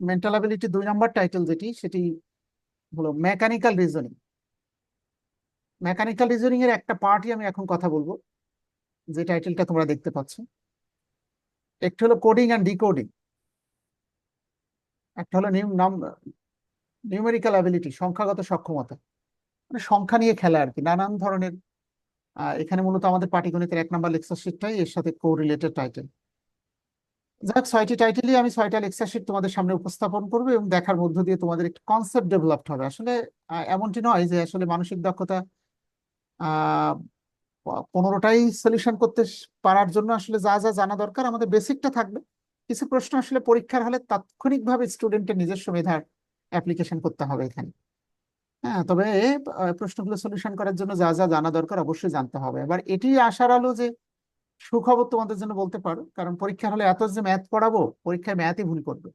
Mental ability দুই নম্বর title যেটি, সেটি হলো মেকানিক্যাল রিজনিং মেকানিক্যাল রিজনিং এর একটা পার্টই আমি এখন কথা বলব, যে টাইটেলটা তোমরা দেখতে পাচ্ছ। একটি হলো কোডিং অ্যান্ড ডিকোডিং একটা হলো নিউমেরিক্যাল অ্যাবিলিটি সংখ্যাগত সক্ষমতা। মানে সংখ্যা নিয়ে খেলা আর কি, নানান ধরনের এখানে মূলত আমাদের পাটিগণিতের এক নম্বর লেকচার শিটটাই এর সাথে কো রিলেটেড টাইটেল যাক, ছয়টি টাইটেলই আমি ছয়টা লেকচার শিট তোমাদের সামনে উপস্থাপন করব এবং দেখার মধ্য দিয়ে তোমাদের একটি কনসেপ্ট ডেভেলপড হবে। আসলে এমনটি নয় যে আসলে মানসিক দক্ষতা পনেরোটাই সলিউশন করতে পারার জন্য আসলে যা যা জানা দরকার আমাদের বেসিকটা থাকবে। কিছু প্রশ্ন আসলে পরীক্ষার হলে তাৎক্ষণিকভাবে স্টুডেন্টের নিজস্ব মেধার অ্যাপ্লিকেশন করতে হবে এখানে। হ্যাঁ তবে প্রশ্নগুলো সলিউশন করার জন্য যা যা জানা দরকার অবশ্যই জানতে হবে। এবার এটি আশার আলো যে সুখবর তোমাদের জন্য বলতে পারো, কারণ পরীক্ষার হলে এত যে ম্যাথ পড়াবো পরীক্ষায় ম্যাথই ভুল করবে।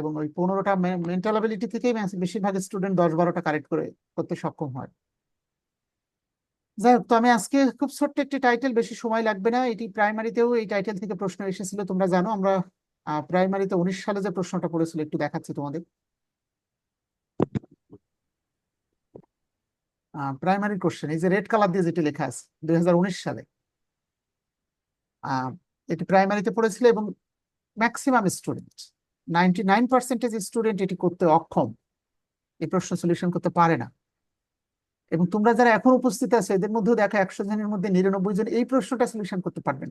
এবং ওই পনেরোটা মেন্টাল অ্যাবিলিটি থেকেই বেশিরভাগ স্টুডেন্ট দশ বারোটা কারেক্ট করে করতে সক্ষম হয়। যাই হোক, তো আমি আজকে খুব ছোট্ট একটি টাইটেল বেশি সময় লাগবে না। এটি প্রাইমারিতেও এই টাইটেল থেকে প্রশ্ন এসেছিল, তোমরা জানো, আমরা প্রাইমারিতে উনিশ সালে যে প্রশ্নটা পড়েছিল, একটু দেখাচ্ছি তোমাদের। প্রাইমারি কোশ্চেন এই যে রেড কালার দিয়ে যেটি লেখা আছে, দুই হাজার উনিশ সালে। এটি প্রাইমারিতে পড়েছিল এবং maximum student ninety nine percentage student এটি করতে অক্ষম। এই প্রশ্ন সলিউশন করতে পারে না। এবং তোমরা যারা এখন উপস্থিত আছে, এদের মধ্যেও দেখো একশো জনের মধ্যে নিরানব্বই জন এই প্রশ্নটা সলিউশন করতে পারবেন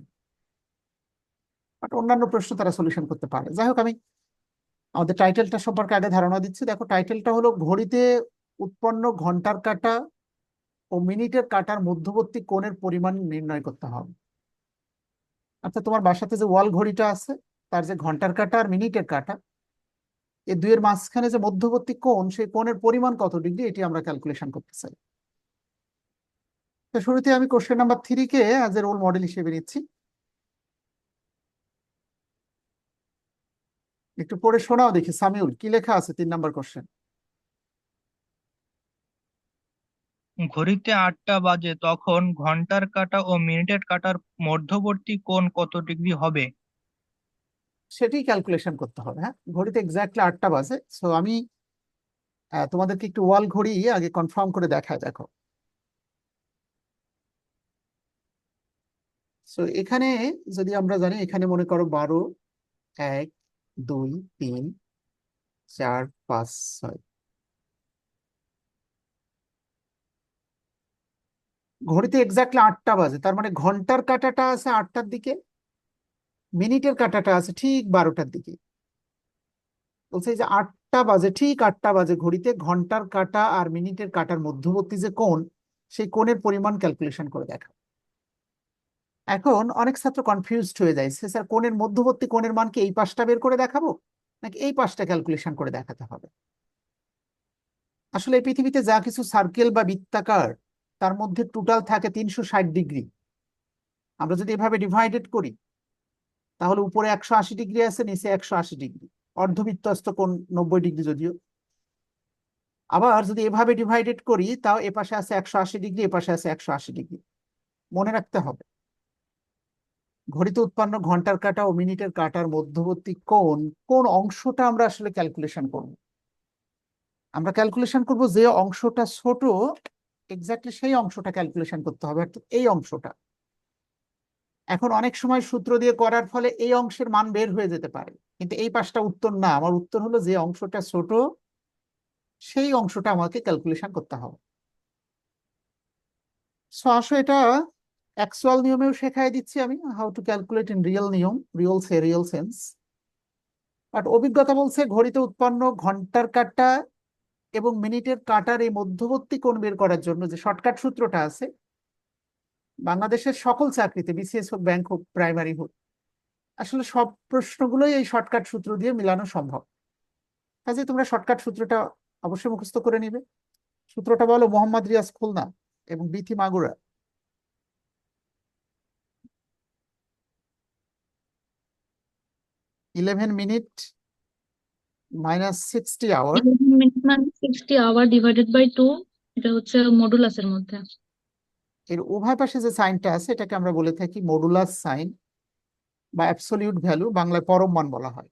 বাট অন্যান্য প্রশ্ন তারা সলিউশন করতে পারে। যাই হোক, আমি আমাদের টাইটেলটা সম্পর্কে আগে ধারণা দিচ্ছি। দেখো টাইটেলটা হলো ঘড়িতে উৎপন্ন ঘণ্টার কাটা ও মিনিটের কাটার মধ্যবর্তী কোণের পরিমাণ নির্ণয় করতে হবে। অর্থাৎ তোমার বাসাতে যে ওয়াল ঘড়িটা আছে, তার যে ঘণ্টার কাঁটা আর মিনিটের কাঁটা এই দুইয়ের মাঝখানে যে মধ্যবর্তী কোণ, সেই কোণের পরিমাণ কত ডিগ্রি, এটি আমরা ক্যালকুলেশন করতে চাই। তো শুরুতে আমি কোশ্চেন নাম্বার থ্রি কে অ্যাজ এ রোল মডেল হিসেবে নিচ্ছি। একটু পড়ে শোনাও দেখি, সামিউল, কি লেখা আছে তিন নাম্বার কোশ্চেন ঘড়িতে আটটা বাজে তখন ঘণ্টার কাঁটা ও মিনিটের কাঁটার মধ্যবর্তী কোণ কত ডিগ্রি হবে? সেটি ক্যালকুলেশন করতে হবে হ্যাঁ? ঘড়িতে এক্স্যাক্টলি আটটা বাজে সো আমি তোমাদেরকে একটু ওয়াল ঘড়ি আগে কনফার্ম করে দেখায় দেখো সো এখানে যদি আমরা জানি, এখানে মনে করো বারো, এক, দুই, তিন, চার, পাঁচ, ছয়। ঘড়িতে এক্স্যাক্টলি আটটা বাজে, তার মানে ঘণ্টার কাঁটাটা আছে আটটার দিকে, মিনিটের কাঁটাটা আছে ঠিক বারোটার দিকে। বলছে যে আটটা বাজে, ঠিক আটটা বাজে, ঘড়িতে ঘণ্টার কাঁটা আর মিনিটের কাঁটার মধ্যবর্তী যে কোণ, সেই কোণের পরিমাণ ক্যালকুলেশন করে দেখা এখন অনেক ছাত্র কনফিউজড হয়ে যায়, সে স্যার কোণের মধ্যবর্তী কোণের মানকে এই পাশটা বের করে দেখাবো? নাকি এই পাশটা ক্যালকুলেশন করে দেখাতে হবে? আসলে পৃথিবীতে যা কিছু সার্কেল বা বৃত্তাকার তার মধ্যে টোটাল থাকে তিনশো ষাট ডিগ্রি আমরা যদি এভাবে ডিভাইডেড করি, তাহলে উপরে একশো আশি ডিগ্রি আছে, নিচে একশো আশি ডিগ্রি অর্ধবৃত্তস্ত কোণ নব্বই ডিগ্রি যদিও। আবার যদি এভাবে ডিভাইডেড করি, তাও এপাশে আছে একশো আশি ডিগ্রি এপাশে আছে একশো আশি ডিগ্রি মনে রাখতে হবে, ঘড়িতে উৎপন্ন ঘণ্টার কাটা ও মিনিটের কাটার মধ্যবর্তী কোন কোন অংশটা আমরা আসলে ক্যালকুলেশন করব? আমরা ক্যালকুলেশন করব যে অংশটা ছোট এক্স্যাক্টলি সেই অংশটা ক্যালকুলেশন করতে হবে, অর্থাৎ এই অংশটা। এখন অনেক সময় সূত্র দিয়ে করার ফলে এই অংশের মান বের হয়ে যেতে পারে, কিন্তু এই পাশটা উত্তর না। আমার উত্তর হলো যে অংশটা ছোট, সেই অংশটা আমাকে ক্যালকুলেশন করতে হবে। সো আসো এটা অ্যাকচুয়াল নিয়মেও শেখাই দিচ্ছি আমি how to calculate in real নিয়ম রিয়েল সে রিয়েল সেন্স বাট অভিজ্ঞতা বলছে ঘড়িতে উৎপন্ন ঘণ্টার কাঁটা এবং মিনিটের কাঁটার এই মধ্যবর্তী কোণ বের করার জন্য যে শর্টকাট সূত্রটা আছে, বাংলাদেশের সকল চাকরিতে বিসিএস হোক ব্যাংক হোক প্রাইমারি হোক, আসলে সব প্রশ্নগুলোই এই শর্টকাট সূত্র দিয়ে মিলানো সম্ভব। কাজে তোমরা শর্টকাট সূত্রটা অবশ্যই মুখস্থ করে নিবে। সূত্রটা বলো মোহাম্মদ রিয়াজ খুলনা এবং Bithi Magura. Eleven minute minus sixty hour sixty hour divided by two এটা হচ্ছে মডুলাসের মধ্যে এর উভয় পাশে যে সাইনটা আছে এটাকে আমরা বলে থাকি মডুলাস সাইন বা অ্যাবসলিউট ভ্যালু বাংলায় পরম মান বলা হয়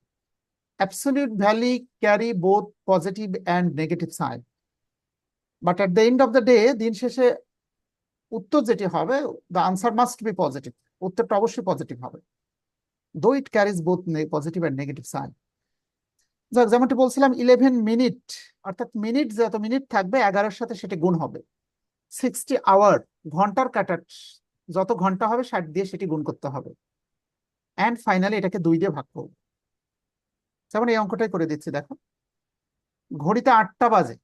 absolute value carry both positive and negative sign. But at the end of the day, দিন শেষে উত্তর যেটি হবে, the answer must be positive. উত্তরটা অবশ্যই পজিটিভ হবে। Carries both ne- positive and negative sign. যাক যেমনটি বলছিলাম ইলেভেন মিনিট অর্থাৎ মিনিট যত মিনিট থাকবে, এগারোর সাথে সেটি গুণ হবে। সিক্সটি আওয়ার ঘণ্টার কাটার, যত ঘণ্টা হবে, ষাট দিয়ে সেটি গুণ করতে হবে। অ্যান্ড ফাইনালি এটাকে দুই দিয়ে ভাগ করব। যেমন এই অঙ্কটাই করে দিচ্ছি, দেখো। ঘড়িতে আটটা বাজে।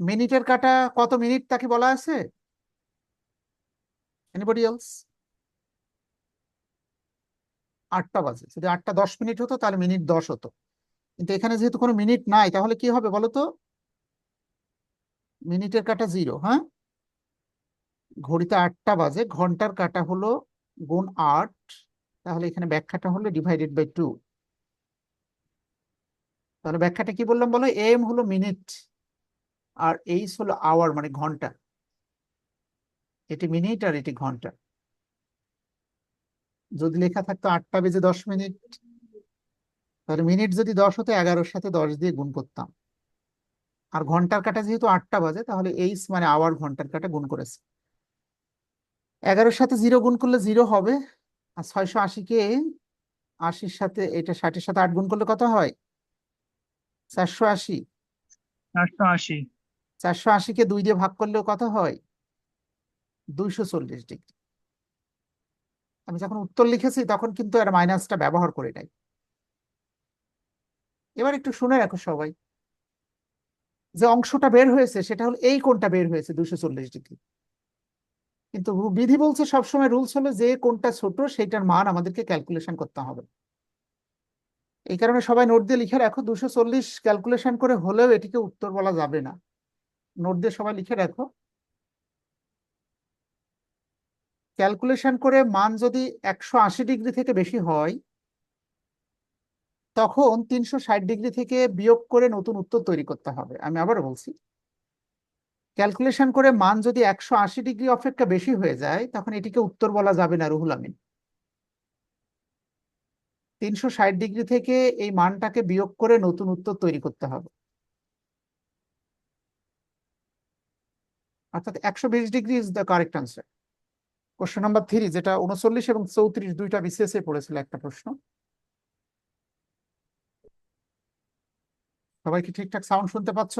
মিনিটের কাটা কত মিনিট তাকে বলা আছে? এনিবডি এলস আটটা বাজে। যদি আটটা দশ মিনিট হতো, তাহলে মিনিট দশ হতো। কিন্তু এখানে যেহেতু কোনো মিনিট নাই, তাহলে কি হবে বলো তো? মিনিটের কাটা জিরো হ্যাঁ? ঘড়িতে আটটা বাজে, ঘণ্টার কাটা হলো গুণ আট, তাহলে এখানে ব্যাখ্যাটা হলো ডিভাইডেড বাই টু তাহলে ব্যাখ্যাটা কি বললাম বলো? এম হলো মিনিট আর এইচ হলো আওয়ার মানে ঘণ্টা। এটি মিনিট আর এটি ঘণ্টা। যদি লেখা থাকতো আটটা বেজে দশ মিনিট তাহলে মিনিট যদি দশ হতো এগারোর সাথে দশ দিয়ে গুণ করতাম। আর ঘণ্টার কাটা যেহেতু আটটা বাজে তাহলে এইচ মানে আওয়ার ঘণ্টার কাটা গুণ করেছে। এগারোর সাথে জিরো গুণ করলে জিরো হবে আর ছয়শো আশিকে আশির সাথে এটা ষাটের সাথে আট গুণ করলে কত হয়? চারশো আশি। চারশো আশি। চারশো আশিকে দুই দিয়ে ভাগ করলেও কত হয়? দুইশো চল্লিশ ডিগ্রি। আমি যখন উত্তর লিখেছি তখন কিন্তু আর মাইনাসটা ব্যবহার করি নাই। এবার একটু শুনে রাখো সবাই। যে অংশটা বের হয়েছে, সেটা হলো এই কোণটা বের হয়েছে দুশো চল্লিশ ডিগ্রি। কিন্তু বিধি বলছে সবসময় রুলস হলো যে কোনটা ছোট, সেইটার মান আমাদেরকে ক্যালকুলেশন করতে হবে। এই কারণে সবাই নোট দিয়ে লিখে রাখো দুশো চল্লিশ ক্যালকুলেশন করে হলেও এটিকে উত্তর বলা যাবে না। নোট দিয়ে সবাই লিখে রাখো। ক্যালকুলেশন করে মান যদি একশো আশি ডিগ্রি থেকে বেশি হয় তখন তিনশো ষাট ডিগ্রি থেকে বিয়োগ করে নতুন উত্তর তৈরি করতে হবে। আমি আবারও বলছি, ক্যালকুলেশন করে মান যদি একশো আশি ডিগ্রি অপেক্ষা বেশি হয়ে যায়, তখন এটিকে উত্তর বলা যাবে না রুহুল আমিন। তিনশো ষাট ডিগ্রি থেকে এই মানটাকে বিয়োগ করে নতুন উত্তর তৈরি করতে হবে। অর্থাৎ একশো বিশ degree is the correct answer question number three যেটা উনচল্লিশ এবং চৌত্রিশ দুইটা বিসিএস এ পড়েছিল একটা প্রশ্ন। সবাই কি ঠিকঠাক সাউন্ড শুনতে পাচ্ছ?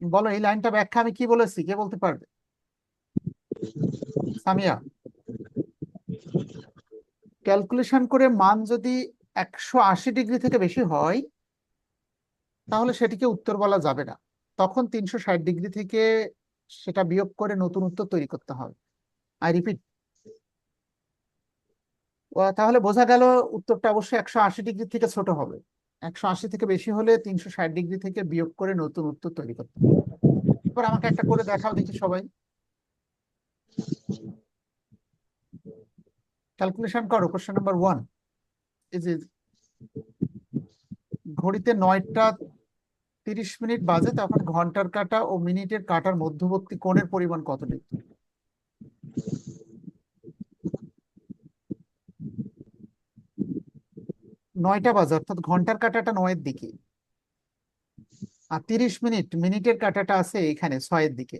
বলো, এই লাইনটা ব্যাখ্যা আমি কি বলেছি? কে বলতে পারবে? সামিয়া। ক্যালকুলেশন করে মান যদি একশো আশি ডিগ্রি থেকে বেশি হয়, তাহলে সেটিকে উত্তর বলা যাবে না। তখন তিনশো ষাট ডিগ্রি থেকে সেটা বিয়োগ করে নতুন উত্তর তৈরি করতে হবে। আই রিপিট তাহলে বোঝা গেল উত্তরটা অবশ্যই একশো আশি ডিগ্রি থেকে ছোট হবে। একশো আশি থেকে বেশি হলে তিনশো ষাট ডিগ্রি থেকে বিয়োগ করে নতুন উত্তর তৈরি করতে হবে। এবার আমাকে একটা করে দেখাও দেখি সবাই। ক্যালকুলেশন করো, কোশ্চেন নাম্বার ওয়ান। ঘড়িতে নয়টা তিরিশ মিনিট বাজে, তখন ঘণ্টার কাটা ও মিনিটের কাটার মধ্যবর্তী কোণের পরিমাণ কত ডিগ্রি? নয়টা বাজে অর্থাৎ ঘণ্টার কাঁটাটা নয়ের দিকে। আর তিরিশ মিনিট মিনিটের কাঁটাটা আছে এখানে ছয়ের দিকে।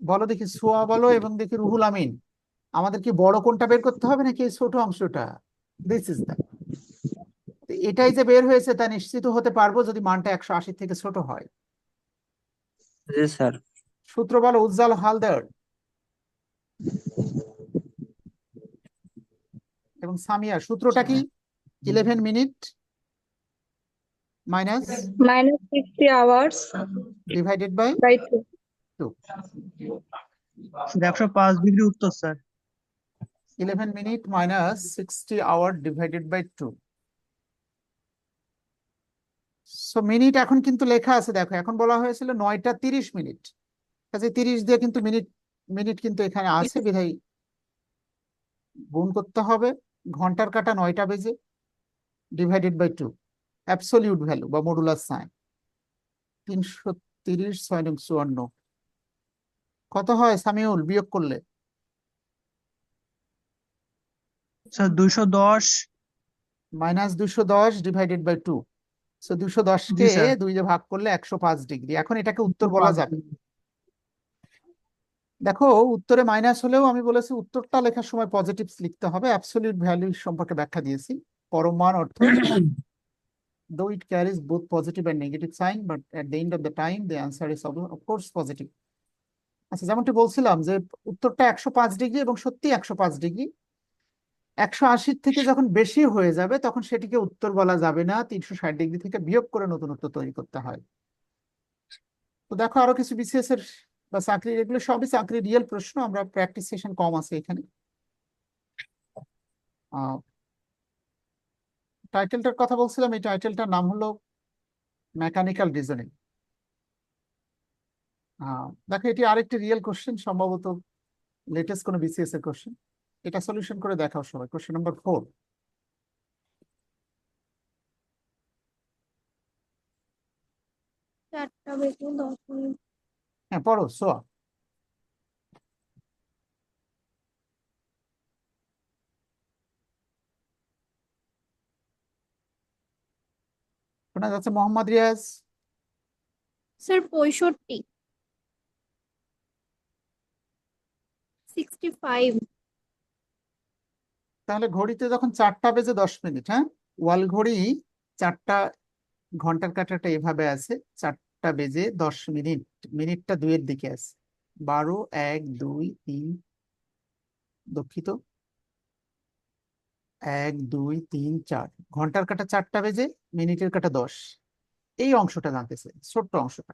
বলো দেখি সোয়া বলো এবং দেখি রুহুল আমিন। আমাদের কি বড় কোনটা বের করতে হবে নাকি এই ছোট অংশটা? দিস ইজ দ্য এটাই যে বের হয়েছে তা নিশ্চিত হতে পারব যদি মানটা একশো আশি থেকে ছোট হয়। স্যার সূত্র বলো উজ্জ্বল হালদার। এবং সামিয়া সূত্রটা কি? Eleven minute minus minus 60 hours divided by 2. Two একশো পাঁচ ডিগ্রি উত্তর sir. Eleven minute minus sixty hour divided by two so minute এখন কিন্তু লেখা আছে দেখো এখন বলা হয়েছিল নয়টা তিরিশ মিনিট কাজে তিরিশ দিয়ে কিন্তু মিনিট মিনিট কিন্তু এখানে আছে বিধায় গুণ করতে হবে। ঘণ্টার কাটা নয়টা বেজে divided by two absolute value বা মডুলার সাইন তিনশো তিরিশ ছয় নং চুয়ান্ন কত হয় সামিউল? বিয়োগ করলে? স্যার দুইশো দশ। মাইনাস দুশো দশ ডিভাইডেড বাই টু সো দুশো জি দশকে দুই দিয়ে ভাগ করলে একশো পাঁচ ডিগ্রি এখন এটাকে উত্তর বলা যাবে। দেখো উত্তরে মাইনাস হলেও আমি বলেছি উত্তরটা লেখার সময় পজিটিভ লিখতে হবে। অ্যাবসলিউট ভ্যালু সম্পর্কে ব্যাখ্যা দিয়েছি। পরম মান অর্থ though it carries both positive and negative sign but at the end of the answer is of of course positive. আচ্ছা যেমনটি বলছিলাম যে উত্তরটা একশো পাঁচ ডিগ্রি এবং সত্যি একশো পাঁচ ডিগ্রি একশো আশির থেকে যখন বেশি হয়ে যাবে তখন সেটিকে উত্তর বলা যাবে না। তিনশো ষাট ডিগ্রি থেকে বিয়োগ করে নতুন উত্তর তৈরি করতে হয়। তো দেখো আরও কিছু বিসিএস এর বা চাকরির এগুলো সবই চাকরির রিয়েল প্রশ্ন, আমরা প্র্যাকটিস সেশন কম আছে এখানে। টাইটেলটার কথা বলছিলাম, এই টাইটেলটার নাম হলো মেকানিক্যাল রিজনিং দেখো, এটি আরেকটি রিয়েল কোশ্চেন সম্ভবত লেটেস্ট কোনো বিসিএস এর কোশ্চেন এটা সলিউশন করে দেখাও সবাই। কোশ্চেন নাম্বার ফোর চারটা বেজে দশ মিনিট। হ্যাঁ পড়ো সোয়া শোনা যাচ্ছে মোহাম্মদ রিয়াজ? স্যার পঁয়ষট্টি। Sixty five. তাহলে ঘড়িতে যখন চারটা বেজে দশ মিনিট হ্যাঁ? ওয়াল ঘড়ি চারটা ঘণ্টার কাঁটাটা এভাবে আছে চারটা বেজে দশ মিনিট মিনিটটা দুইয়ের দিকে আছে। বারো এক দুই তিন দুঃখিত। এক দুই তিন চার। ঘণ্টার কাঁটা চারটা বেজে মিনিটের কাঁটা দশ। এই অংশটা জানতেছে ছোট্ট অংশটা।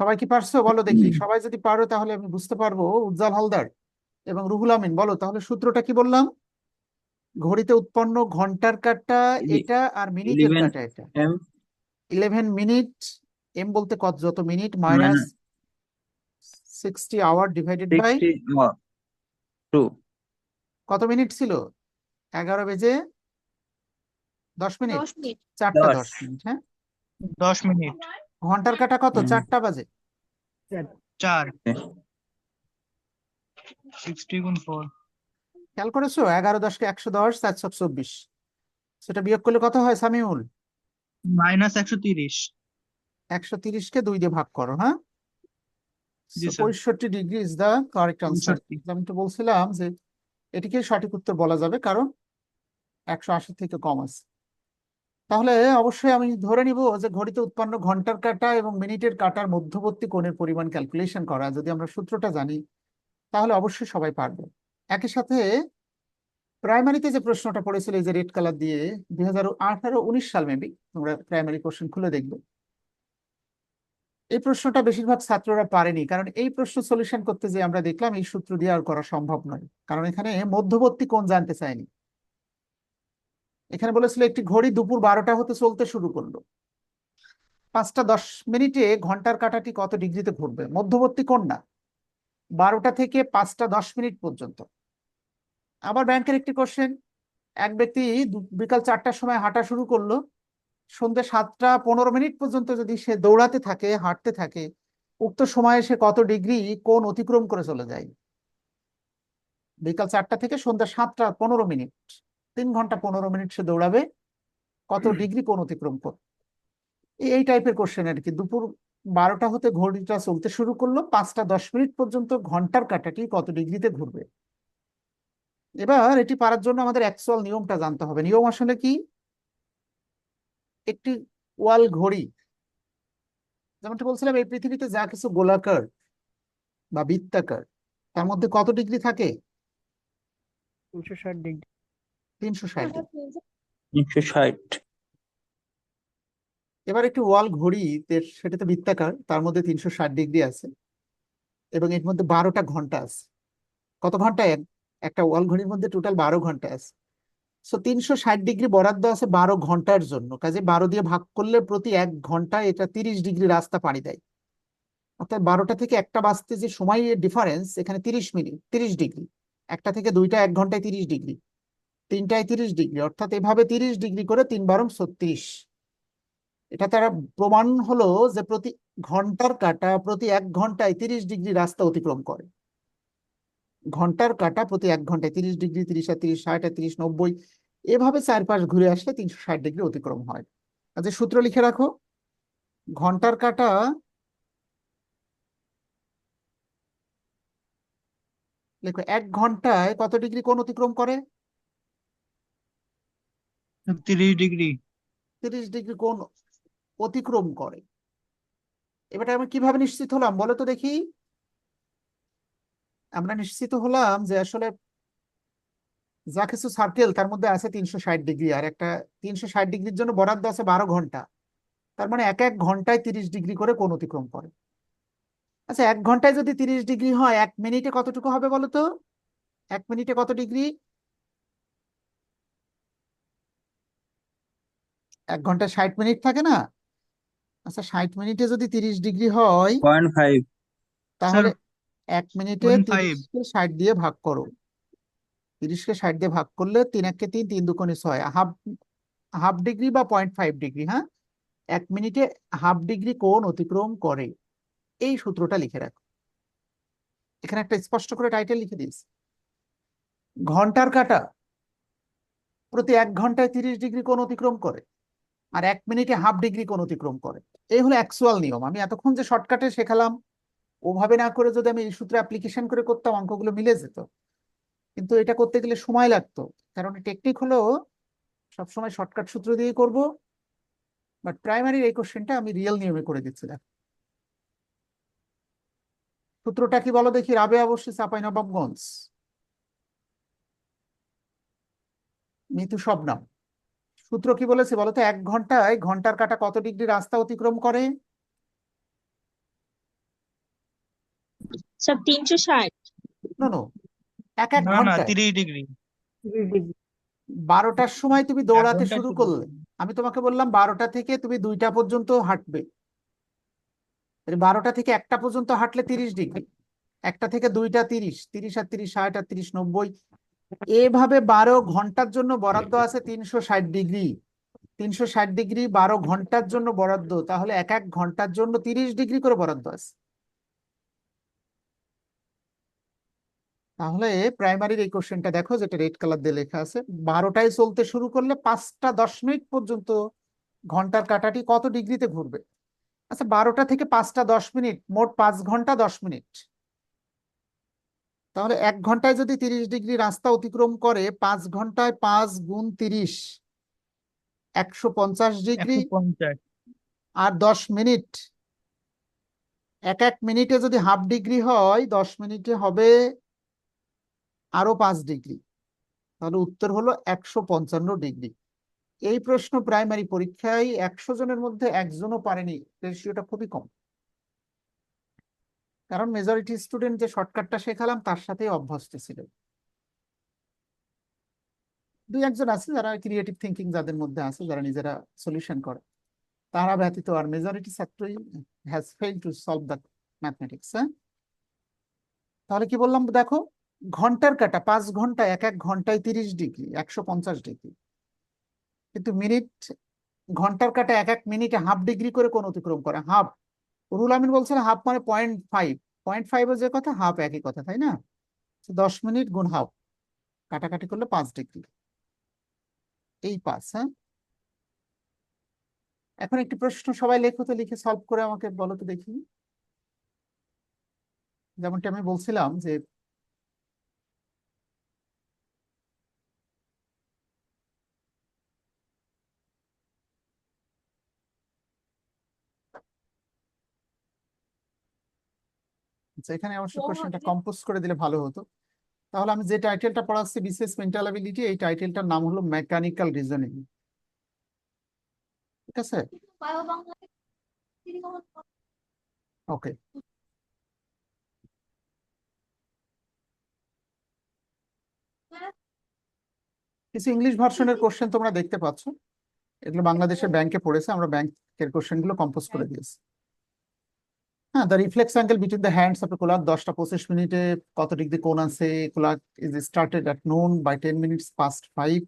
সবাই কি পারছ? বলো দেখি। সবাই যদি পারো তাহলে আমি বুঝতে পারব। উজ্জ্বল হালদার এবং রুহুল আমিন বলো তাহলে সূত্রটা কি বললাম? ঘড়িতে উৎপন্ন ঘণ্টার কাঁটা এটা আর মিনিটের 11 কাঁটা এটা। M ইলেভেন মিনিট এম বলতে কত? যত minute minus sixty hour divided by two কত মিনিট ছিল? এগারো বেজে দশ মিনিট। চারটা দশ। মিনিট হ্যাঁ? দশ মিনিট। ঘণ্টার কাটা কত। চারটা বাজে। চার। হ্যাঁ। সিক্সটি গুণ ফোর খেয়াল করেছ? এগারো দশকে একশো দশ চারশো চব্বিশ। সেটা বিয়োগ করলে কত হয় সামিউল? মাইনাস একশো তিরিশ। একশো তিরিশকে দুই দিয়ে ভাগ করো হ্যাঁ? পঁয়ষট্টি degree is the correct answer আমি তো বলছিলাম যে এটিকে সঠিক উত্তর বলা যাবে কারণ একশো আশি থেকে কম আছে। তাহলে অবশ্যই আমি ধরে নিব যে ঘড়িতে উৎপন্ন ঘণ্টার কাটা এবং মিনিটের কাটার মধ্যবর্তী কোণের পরিমাণ ক্যালকুলেশন করা। যদি আমরা সূত্রটা জানি তাহলে অবশ্যই সবাই পারবে। একই সাথে প্রাইমারিতে যে প্রশ্নটা পড়েছিল, এই যে রেড কালার দিয়ে, দুই হাজার আঠারো উনিশ সাল মেবি তোমরা প্রাইমারি কোশ্চেন খুলে দেখবে। এই প্রশ্নটা বেশিরভাগ ছাত্ররা পারেনি, কারণ এই প্রশ্ন সলিউশন করতে যে আমরা দেখলাম, এই সূত্র দিয়ে আর করা সম্ভব নয়। কারণ এখানে মধ্যবর্তী কোণ জানতে চায়নি। এখানে বলেছিল, একটি ঘড়ি দুপুর বারোটা হতে চলতে শুরু করল। পাঁচটা দশ মিনিটে ঘণ্টার কাঁটাটি কত ডিগ্রিতে ঘুরবে? মধ্যবর্তী কোণ না? বারোটা থেকে পাঁচটা দশ মিনিট পর্যন্ত। আবার ব্যাংকের একটি কোশ্চেন এক ব্যক্তি বিকাল চারটার সময় হাঁটা শুরু করল। সন্ধ্যে সাতটা পনেরো মিনিট পর্যন্ত যদি সে দৌড়াতে থাকে হাঁটতে থাকে উক্ত সময়ে সে কত ডিগ্রি কোন অতিক্রম করে চলে যায়? বিকাল চারটা থেকে সন্ধ্যা সাতটা পনেরো মিনিট তিন ঘণ্টা পনেরো মিনিট সে দৌড়াবে কত ডিগ্রি কোন অতিক্রম করে? এই- এই টাইপের কোশ্চেন আর কি। দুপুর বারোটা হতে ঘড়িটা চলতে শুরু করল পাঁচটা দশ মিনিট পর্যন্ত ঘণ্টার কাঁটাটি কত ডিগ্রিতে ঘুরবে? এবার এটি পারার জন্য আমাদের অ্যাকচুয়াল নিয়মটা জানতে হবে। নিয়ম আসলে কি? একটি ওয়াল ঘড়ি যেমনটা বলছিলাম এই পৃথিবীতে যা কিছু গোলাকার বা বৃত্তাকার তার মধ্যে কত ডিগ্রি থাকে? তিনশো ষাট ডিগ্রি। একশো ষাট এবার একটি ওয়াল ঘড়ি তে- সেটাতে বৃত্তাকার তার মধ্যে তিনশো ষাট ডিগ্রি আছে এবং এর মধ্যে বারোটা ঘণ্টা আছে। কত ঘণ্টা? এক- একটা ওয়াল ঘড়ির মধ্যে টোটাল বারো ঘণ্টা আছে। সো তিনশো ষাট ডিগ্রি বরাদ্দ আছে বারো ঘণ্টার জন্য। কাজে বারো দিয়ে ভাগ করলে প্রতি এক ঘন্টায় এটা তিরিশ ডিগ্রি রাস্তা পাড়ি দেয়। অর্থাৎ বারোটা থেকে একটা বাজতে যে সময়ের ডিফারেন্স এখানে তিরিশ মিনিট তিরিশ ডিগ্রি। একটা থেকে দুইটা এক ঘন্টায় তিরিশ ডিগ্রি। তিনটায় তিরিশ ডিগ্রি, অর্থাৎ এভাবে তিরিশ ডিগ্রি করে তিন বারং ছত্রিশ। এটা তারা প্রমাণ হলো যে প্রতি ঘণ্টার কাটা প্রতি এক ঘন্টায় তিরিশ ডিগ্রি রাস্তা অতিক্রম করে। ঘণ্টার কাটা প্রতি এক ঘন্টায় তিরিশ ডিগ্রি তিরিশ আর তিরিশ ষাট আর তিরিশ নব্বই এভাবে চারপাশ ঘুরে আসলে তিনশো ষাট ডিগ্রি অতিক্রম হয়। আচ্ছা সূত্র লিখে রাখো। ঘণ্টার কাটা লেখো এক ঘন্টায় কত ডিগ্রি কোণ অতিক্রম করে? তিরিশ ডিগ্রি। তিরিশ ডিগ্রি কোণ অতিক্রম করে। এবারে আমি কীভাবে নিশ্চিত হলাম? বলো তো দেখি। আমরা নিশ্চিত হলাম যে আসলে যা কিছু সার্কেল তার মধ্যে আছে তিনশো ষাট ডিগ্রি আর একটা তিনশো ষাট ডিগ্রির জন্য বরাদ্দ আছে বারো ঘণ্টা। তার মানে এক এক ঘন্টায় তিরিশ ডিগ্রি করে কোণ অতিক্রম করে। আচ্ছা এক ঘন্টায় যদি তিরিশ ডিগ্রি হয় এক মিনিটে কতটুকু হবে বলতো? এক মিনিটে কত ডিগ্রি এক ঘন্টায় ষাট মিনিট থাকে না? আচ্ছা ষাট মিনিটে যদি তিরিশ ডিগ্রি হয় পয়েন্ট ফাইভ। তাহলে এক মিনিটে 0.5 তিরিশকে ষাট দিয়ে ভাগ করো। তিরিশকে ষাট দিয়ে ভাগ করলে তিন একে তিন তিন দুকোণে ছয়। হাফ হাফ ডিগ্রি বা পয়েন্ট ফাইভ ডিগ্রি হ্যাঁ? এক মিনিটে হাফ ডিগ্রি কোণ অতিক্রম করে। এই সূত্রটা লিখে রাখো। এখানে একটা স্পষ্ট করে টাইটেল লিখে দিয়েছি। ঘণ্টার কাঁটা প্রতি এক ঘন্টায় তিরিশ ডিগ্রি কোণ অতিক্রম করে আর এক মিনিটে হাফ ডিগ্রি কোণ অতিক্রম করে। এই হলো অ্যাকচুয়াল নিয়ম। আমি এতক্ষণ যে শর্টকাটে শেখালাম ওভাবে না করে যদি আমি এই সূত্রে অ্যাপ্লিকেশন করে করতাম, অঙ্কগুলো মিলে যেত। কিন্তু এটা করতে গেলে সময় লাগতো। কারণ টেকনিক হলো সবসময় শর্টকাট সূত্র দিয়ে করব। বাট প্রাইমারির এই কোশ্চেনটা আমি রিয়েল নিয়মে করে দিচ্ছি দেখো সূত্রটা কি বলো দেখি? রাবে অবশ্যই চাঁপাইনবাবগঞ্জ মিতু শবনম। সূত্র কি বলেছে বলতো এক ঘন্টায় ঘণ্টার কাটা কত ডিগ্রি রাস্তা অতিক্রম করে? স্যার তিনশো ষাট। নো নো এক এক না না ঘন্টায়। তিরিশ ডিগ্রি। বারোটার সময় তুমি দৌড়াতে ঘন্টায় শুরু করলে। আমি তোমাকে বললাম বারোটা থেকে তুমি দুইটা পর্যন্ত হাঁটবে। তাহলে বারোটা থেকে একটা পর্যন্ত হাঁটলে তিরিশ ডিগ্রি। একটা থেকে দুইটা তিরিশ। তিরিশ আর তিরিশ ষাট আর তিরিশ নব্বই। এভাবে বারো ঘণ্টার জন্য বরাদ্দ আছে তিনশো ষাট ডিগ্রি। তিনশো ষাট ডিগ্রি বারো ঘণ্টার জন্য বরাদ্দ। তাহলে এক এক ঘণ্টার জন্য তিরিশ ডিগ্রি করে বরাদ্দ আছে। তাহলে প্রাইমারির এই কোশ্চেনটা দেখো যেটা রেড কালার দিয়ে লেখা আছে বারোটায় চলতে শুরু করলে পাঁচটা দশ মিনিট পর্যন্ত ঘণ্টার কাটাটি কত ডিগ্রিতে ঘুরবে? আচ্ছা বারোটা থেকে পাঁচটা দশ মিনিট মোট পাঁচ ঘণ্টা দশ মিনিট। তাহলে এক ঘন্টায় যদি তিরিশ ডিগ্রি রাস্তা অতিক্রম করে পাঁচ ঘন্টায় পাঁচ গুণ তিরিশ একশো পঞ্চাশ ডিগ্রি আর দশ মিনিট এক এক মিনিটে যদি হাফ ডিগ্রি হয় দশ মিনিটে হবে আরও পাঁচ ডিগ্রি। তাহলে উত্তর হলো একশো পঞ্চান্ন ডিগ্রি। এই প্রশ্ন প্রাইমারি পরীক্ষায় একশো জনের মধ্যে একজনও পারেনি, রেশিওটা খুবই কম। কারণ মেজরিটি স্টুডেন্ট যে শর্টকাটটা শেখালাম, তার সাথেই অভ্যস্ত ছিল। দুই একজন আছে যারা ক্রিয়েটিভ থিঙ্কিং যাদের মধ্যে আছে, যারা নিজেরা সলিউশন করে। তারা ব্যতীত আর majority ছাত্রই has fail to solve the mathematics হ্যাঁ? তাহলে কি বললাম, দেখো ঘণ্টার কাটা, পাঁচ ঘণ্টা, এক এক ঘন্টায় তিরিশ ডিগ্রি, একশো পঞ্চাশ ডিগ্রি। কিন্তু মিনিট, ঘণ্টার কাটা এক এক মিনিটে হাফ ডিগ্রি করে কোন অতিক্রম করে? হাফ। রুল আমিন বলছেন, হাফ মানে পয়েন্ট ফাইভ। পয়েন্ট ফাইভ যে কথা, হাফ একই কথা, তাই না? দশ মিনিট গুণ হাফ। কাটাকাটি করলে পাঁচ ডিগ্রি। এই পাঁচ হ্যাঁ? এখন একটি প্রশ্ন সবাই লেখো তো লিখে সলভ করে আমাকে বলো তো দেখি। যেমনটি আমি বলছিলাম যে আচ্ছা এখানে অবশ্য কোশ্চেনটা কম্পোজ করে দিলে ভালো হতো। তাহলে আমি যে টাইটেলটা পড়াচ্ছি বিশেষ মেন্টাল অ্যাবিলিটি এই টাইটেলটার নাম হলো মেকানিক্যাল রিজনিং ঠিক আছে? ওকে কিছু ইংলিশ ভার্সনের কোশ্চেন তোমরা দেখতে পাচ্ছ। এগুলো বাংলাদেশের ব্যাংকে পড়েছে আমরা ব্যাংকের কোশ্চেনগুলো কম্পোজ করে দিয়েছি। হ্যাঁ the reflex angle between the hands of clock দশটা পঁচিশ মিনিটে কত ডিগ্রি কোণ আছে clock is started at noon by ten minutes past five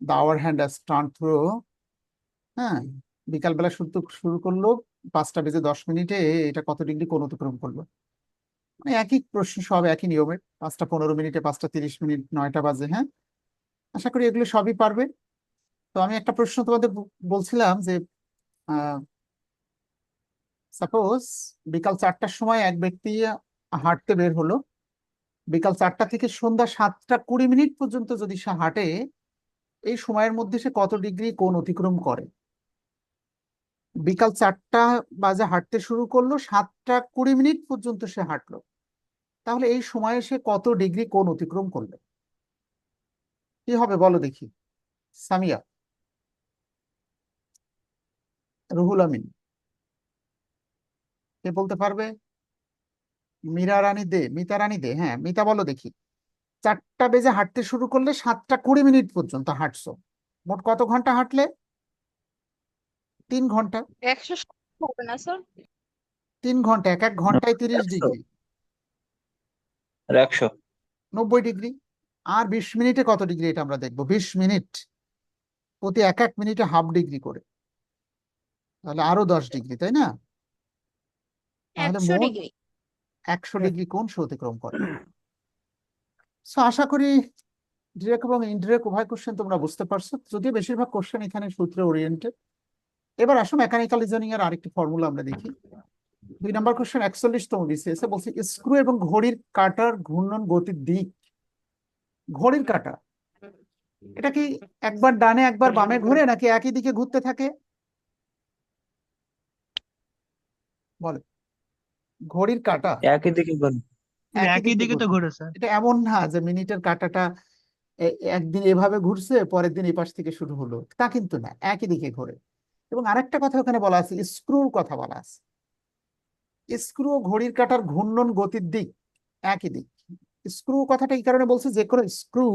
the hour hand has turn through হ্যাঁ বিকালবেলা শুরু শুরু করল, পাঁচটা বেজে দশ মিনিটে এটা কত ডিগ্রি কোণ অতিক্রম করল? মানে একই প্রশ্ন, সব একই নিয়মের পাঁচটা পনেরো মিনিটে, পাঁচটা তিরিশ মিনিট, নয়টা বাজে হ্যাঁ? আশা করি এগুলো সবই পারবে। তো আমি একটা প্রশ্ন তোমাদের বলছিলাম যে সাপোজ বিকাল চারটার সময় এক ব্যক্তি হাঁটতে বের হলো। বিকাল চারটা থেকে সন্ধ্যা সাতটা কুড়ি মিনিট পর্যন্ত যদি সে হাঁটে, এই সময়ের মধ্যে সে কত ডিগ্রি কোণ অতিক্রম করে? বিকাল চারটা বাজে হাঁটতে শুরু করল, সাতটা কুড়ি মিনিট পর্যন্ত সে হাঁটলো। তাহলে এই সময়ে সে কত ডিগ্রি কোণ অতিক্রম করল? কি হবে বলো দেখি। সামিয়া। রুহুল আমিন। কে বলতে পারবে? মীরা রানী দে মিতা রানী দে হ্যাঁ মিতা বলো দেখি। চারটা বেজে হাঁটতে শুরু করলে সাতটা কুড়ি মিনিট পর্যন্ত হাঁটছো। মোট কত ঘণ্টা হাঁটলে? তিন ঘণ্টা। একশো হবে না স্যার? তিন ঘণ্টা এক এক ঘন্টায় তিরিশ ডিগ্রি। একশো। নব্বই ডিগ্রি। আর বিশ মিনিটে কত ডিগ্রি এটা আমরা দেখব? বিশ মিনিট। প্রতি এক এক মিনিটে হাফ ডিগ্রি করে। তাহলে আরও দশ ডিগ্রি তাই না? একশো ডিগ্রি। একশো ডিগ্রি কোণ সে অতিক্রম করে। সো আশা করি ডিরেক্ট এবং ইনডিরেক্ট উভয় কোশ্চেন তোমরা বুঝতে পারছ। যদিও বেশিরভাগ কোশ্চেন এখানে সূত্রে ওরিয়েন্টেড এবার আসো মেকানিক্যাল রিজনিং এর আরেকটি ফর্মুলা আমরা দেখি। দুই নাম্বার কোশ্চেন একচল্লিশতম বিসিএস এ বলছে স্ক্রু এবং ঘড়ির কাঁটার ঘূর্ণন গতির দিক। ঘড়ির কাঁটা? এটা কি একবার ডানে একবার বামে ঘুরে নাকি একই দিকে ঘুরতে থাকে? বলে। ঘড়ির কাঁটা। একই দিকে বল একই দিকে তো ঘুরে স্যার। এটা এমন না যে মিনিটের কাঁটাটা একদিন এভাবে ঘুরছে পরের দিন এই পাশ থেকে শুরু হলো। তা কিন্তু না একই দিকে ঘোরে। এবং আরেকটা কথা ওখানে বলা আছে স্ক্রুর কথা বলা আছে। স্ক্রু ঘড়ির কাঁটার ঘূর্ণন গতির দিক একই দিক। স্ক্রু কথাটা এই কারণে বলছে যে কোনো স্ক্রু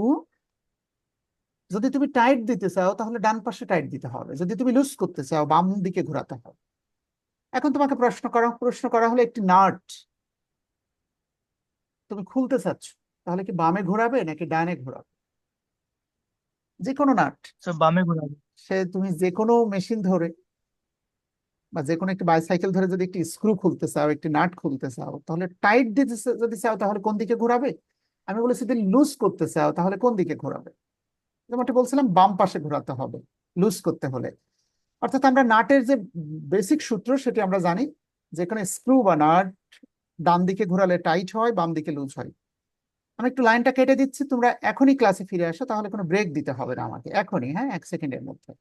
যদি তুমি টাইট দিতে চাও তাহলে ডান পাশে টাইট দিতে হবে। যদি তুমি লুজ করতে চাও বাম দিকে ঘোরাতে হবে। এখন তোমাকে প্রশ্ন করা প্রশ্ন করা হলো একটি নাট। তুমি খুলতে চাচ্ছ তাহলে কি বামে ঘোরাবে নাকি ডানে ঘোরাবে? যে কোনো নাট বামে ঘোরাবে। সে তুমি যে কোনো মেশিন ধরে বা যে কোনো একটি বাইসাইকেল ধরে যদি একটি স্ক্রু খুলতে চাও একটি নাট খুলতে চাও তাহলে টাইট দিতে যদি চাও তাহলে কোন দিকে ঘোরাবে? আমি বলেছি যদি লুজ করতে চাও তাহলে কোন দিকে ঘোরাবে? যেমনটা বলছিলাম বাম পাশে ঘোরাতে হবে লুজ করতে হলে। অর্থাৎ আমরা নাটের যে বেসিক সূত্র সেটি আমরা জানি যেখানে স্ক্রু বা নাট ডান দিকে ঘোরালে টাইট হয়, বাম দিকে লুজ হয়। আমি একটু লাইনটা কেটে দিচ্ছি, তোমরা এখনই ক্লাসে ফিরে আসো, তাহলে কোনো ব্রেক দিতে হবে না আমাকে। এখনই হ্যাঁ এক সেকেন্ডের মধ্যে।